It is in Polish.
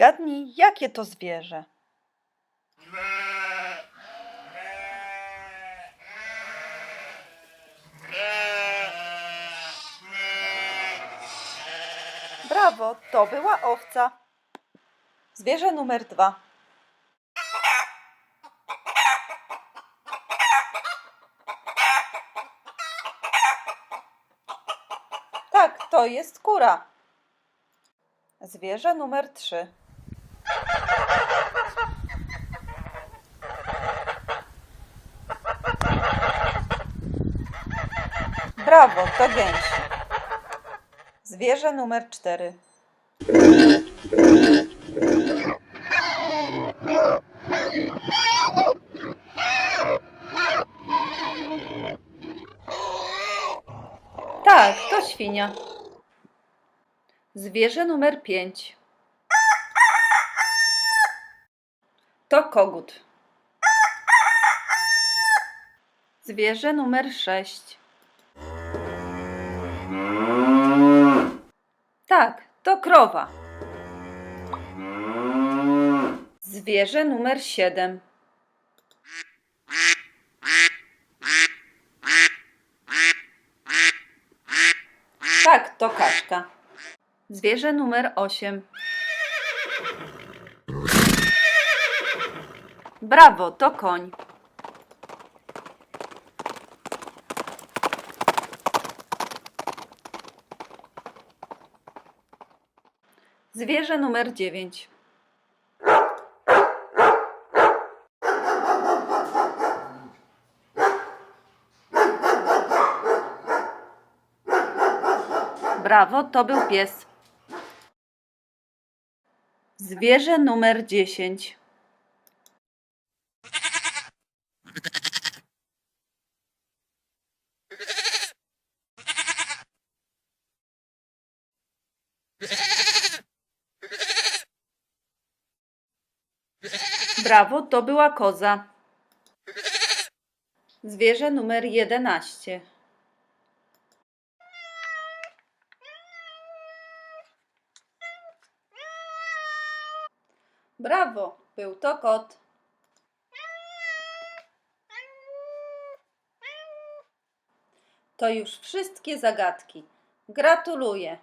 Zgadnij, jakie to zwierzę. Brawo, to była owca. Zwierzę numer dwa. Tak, to jest kura. Zwierzę numer trzy. Brawo, to gęś. Zwierzę numer cztery. Tak, to świnia. Zwierzę numer pięć. To kogut. Zwierzę numer sześć. Tak, to krowa. Zwierzę numer siedem. Tak, to kaczka. Zwierzę numer 8. Brawo, to koń. Zwierzę numer 9. Brawo, to był pies. Zwierzę numer 10. Brawo, to była koza. Zwierzę numer 11. Brawo, był to kot. To już wszystkie zagadki. Gratuluję.